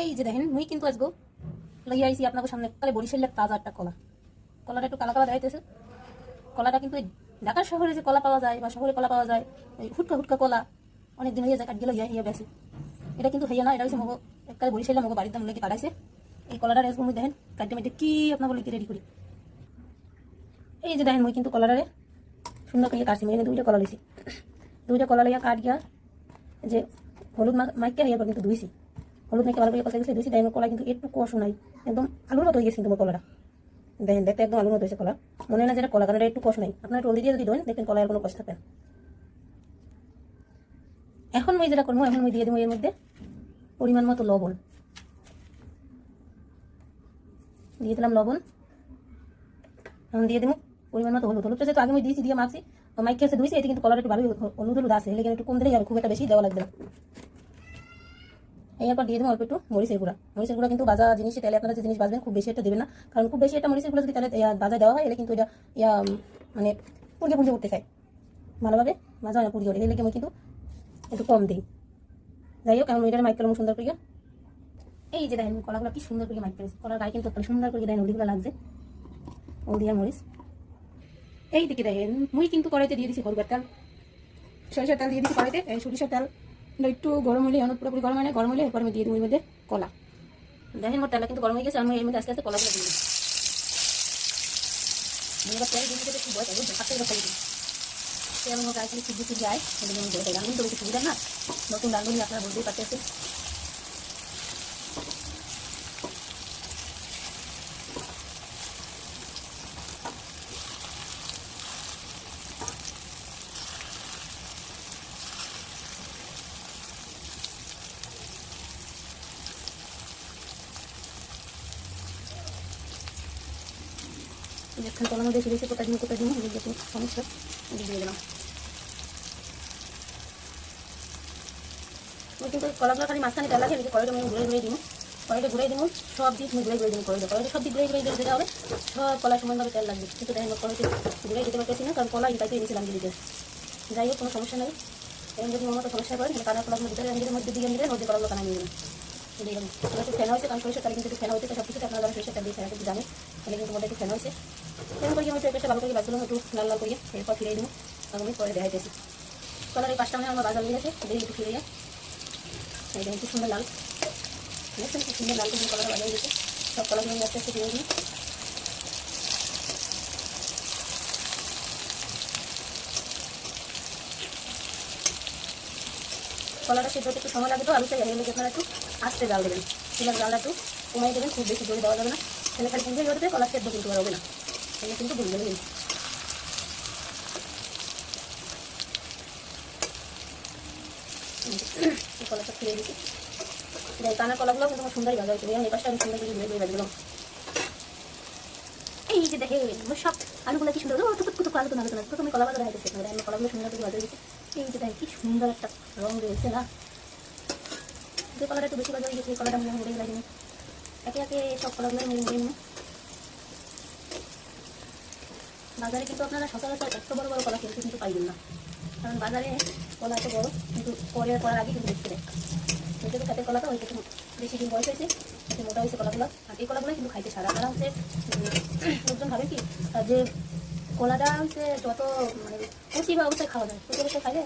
এই যে দেখেন, মুই কিন্তু আজগো লইয়া আইছি আপনাদের সামনে কালে বরিশালের তাজা একটা কলা। কলাটা একটু কালা কালা দেখাইতেছে। কলাটা কিন্তু ঢাকার শহরে যে কলা পাওয়া যায় বা শহরে কলা পাওয়া যায়, ওই হুটকা হুটকা কলা অনেক দিন হয়ে যায় কাট গেলে ইয়া ইয়া বেশি এটা কিন্তু হইয়া না, এটা হচ্ছে মগো এককালে বরিশালে মগো বাড়িতে মনে কাটাইছে। এই কলাটা রেস মুই দেখেন কাটতে মেটে কি আপনার বলে রেডি করি। এই যে দেখেন, মুই কিন্তু কলাটারে সুন্দর করে কাটছি মানে দুইটা কলা লইছি। দুইটা কলা লইয়া কাট গিয়া, যে হলুদ মাইকে হইয়ার পর কিন্তু ধুইছি। হলুদ মেখে ভালো করে কষা গেছে ধুইছি দেখেন কলা কিন্তু একটু কষও নাই। একদম আলুর মতো হয়ে গেছে কিন্তু কলাটা। দেখেন দেখতে একদম আলুর মতো হয়েছে কলা। মনে না যেটা কলা, কারণ একটু কষ নাই। আপনার একটু দিয়ে যদি দেন, দেখবেন কলার কোনো কষ থাকবে এখন মই যেটা করব, এখন মই দিয়ে দেবো এর মধ্যে পরিমাণ মতো লবণ। দিয়ে দিলাম লবণ। এখন দিয়ে দেবো পরিমাণ মতো হলুদ। হলুদটা যেহেতু আগে আমি দিয়েছি, দিয়ে মাখছি মাইক খেয়েছে ধুইছি এটি কিন্তু কলার একটু ভালোই হলুদ হলুদ আছে। লেগে একটু কম দিলেই খুব একটা বেশি দেওয়া লাগবে না। এরপর দিয়ে দেবো অল্প একটু মরিচের গুঁড়া। মরিচের গুঁড়া কিন্তু বাজা জিনিসে তেলে আপনারা যে জিনিস বাজবেন খুব বেশি একটা দেবেন না। কারণ খুব বেশি একটা মরিচের গুঁড়া যদি তাহলে বাজায় দেওয়া হয়, এলে কিন্তু এটা, ইয়া মানে পুড়িয়ে পুড়িয়ে উঠতে চায়। ভালোভাবে ভাজা হয় না পুড়িয়ে ওঠে এলে আমি কিন্তু একটু কম দিই। যাই হোক আমি এটা মাইক সুন্দর করিয়া, এই যে দেখেন কলাগুলো কি সুন্দর করে মাইক করেছি। কলার গায়ে কিন্তু সুন্দর করে দেখেন হলদিগুলো লাগছে। আর মরিচ। এই দিকে দেখেন মুই কিন্তু কড়াইতে দিয়ে দিছি হলুদের তেল। সরিষার তেল দিয়ে দিচ্ছি কড়াইতে সরিষার তেল। একটু গরম হলে অনেক পুরোপুরি গরম হয় না, গরম হলে এরপর আমি দিয়ে দিই মধ্যে কলা। দেখেন মোট তেলা কিন্তু গরম হয়ে গেছে, আমি এর মধ্যে আস্তে আস্তে কলাগুলো দিয়ে দিই এবার তেল দিয়ে দিতে কিন্তু সিদ্ধি সিদ্ধি আয় সেটা তো সুবিধা না, নতুন রান্নি আপনারা বলতেই পারতেছেন। যেখানে কলার মধ্যে ছিলেছে কোথায় দিন কোথায় দিন এদিকে যেহেতু সমস্যা। দিয়ে দিলাম। আমি কিন্তু কলাগুলো খালি মাঝখানে তেল লাগে কড়াইটা আমি ঘুরে ঘুরে দিব। কড়াইটা ঘুরে দিব, সব দিক আমি ঘুরে ঘুরে দিব কড়াইটা। কড়াইটা সব দিক ঘুরে ঘুরে দিতে হবে। সব কলা সমানভাবে তেল লাগবে। কিন্তু দেখেন কড়াইতে ঘুরে দিতে পারতেছি না, কারণ কলা ইটাইতে এনেছিলাম দিদিকে যাই হোক, কোনো সমস্যা নেই। এরকম যদি মতো সমস্যা করেন কানা কলাগুলো ভিতরে আনলে মধ্যে দিয়ে দিলেন মধ্যে কলাগুলো কানা নিয়ে একটু ফেনা হয়েছে, কারণ সরিষার তালে কিন্তু একটু হয়েছে সব কিছু আপনারা যারা সরিষার তাল দিয়ে ফেনা কিন্তু জানেন, তাহলে কিন্তু মধ্যে একটু ফেনা হয়েছে এরকম করে আমি পেঁপেটা ভালো করে বাজলাম একটু লাল লাল করিয়ে এরপর ফিরে দিব পরে দেখাইতেছি কলার এই পাঁচটা আমার বাজার লেগেছে একটু সুন্দর লাল। দেখছেন কি সুন্দর লাল বাজার গেছে সব আস্তে আস্তে দিই কলাটা সেদ্ধ একটু সময় লাগে তো আলুটা মধ্যে আপনারা একটু আস্তে জাল দেবেন। চুলার জালটা একটু কমাই দেবেন, খুব বেশি জোরে দেওয়া যাবে না। তাহলে খালি পুজো কলা সেদ্ধ কিন্তু আর হবে না। কিন্তু ভুল কলাটা ফিরে দিচ্ছি কানা কলাগুলো কিন্তু সুন্দরই ভাজা হয়েছে এই পাশটা আমি সুন্দর করে ঘুরে ভাজলাম এই যে দেখে সব আলুগুলো কি সুন্দর ও টুকুট আলু তো না তো তুমি কলা ভাজা আমি কলাগুলো সুন্দর করে ভাজা দিচ্ছি এই যে দেখে কি সুন্দর একটা রং রয়েছে না যে কলাটা একটু বেশি ভাজা হয়ে গেছে এই কলাটা মনে মুড়ে লাগেনি একে একে সব কলাগুলো মুড়ে মুড়ে নিই বাজারে কিন্তু আপনারা সচরাচর এত বড় বড় কলা কিনতে কিন্তু পাইবেন না। কারণ বাজারে কলা এত বড় কিন্তু পরে করার আগে কিন্তু দেখতে দেয় কিন্তু খাতের কলাটা ওই একটু বেশি দিন বয়স হয়েছে একটু মোটা হয়েছে কলাগুলো। আর এই কলাগুলো কিন্তু খাইতে সারা। তারা হচ্ছে লোকজন ভাবে কি যে কলাটা হচ্ছে যত মানে কচি বা অবস্থায় খাওয়া যায় কচি অবস্থায় খাইলে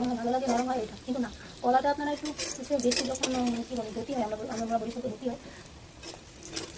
মনে ভালো লাগে নরম হয় এটা। কিন্তু না কলাটা আপনারা একটু বেশি যখন উম, কী বলে গতি হয় আমরা আমরা বলি গতি হয়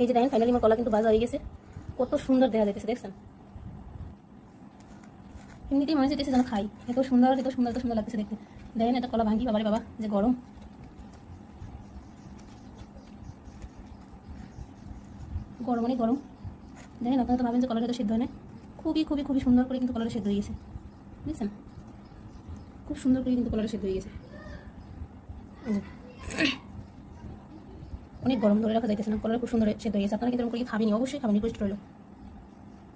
এই যে দেখেন ফাইনালি আমার কলা কিন্তু ভাজা হয়ে গেছে। কত সুন্দর দেখা যাইতেছে, দেখছেন? এমনিতেই মনে হচ্ছে যেন খাই এত সুন্দর এত সুন্দর এত সুন্দর লাগতেছে দেখতে। দেখেন এটা কলা ভাঙ্গি, বাবারে বাবা, যে গরম। গরম অনেক গরম। দেখেন, আপনারা তো ভাবেন যে কলাটা তো সিদ্ধ হয় খুবই খুবই খুবই সুন্দর করে কিন্তু কলাটা সিদ্ধ হয়ে গেছে। বুঝছেন খুব সুন্দর করে কিন্তু কলাটা সিদ্ধ হয়ে গেছে। অনেক গরম ধরে রাখা যাইতেছে না, কলার খুব সুন্দর সেদ্ধ হয়ে গেছে। আপনারা কিন্তু খাবেনি অবশ্যই খাবেন রিকোয়েস্ট রইল।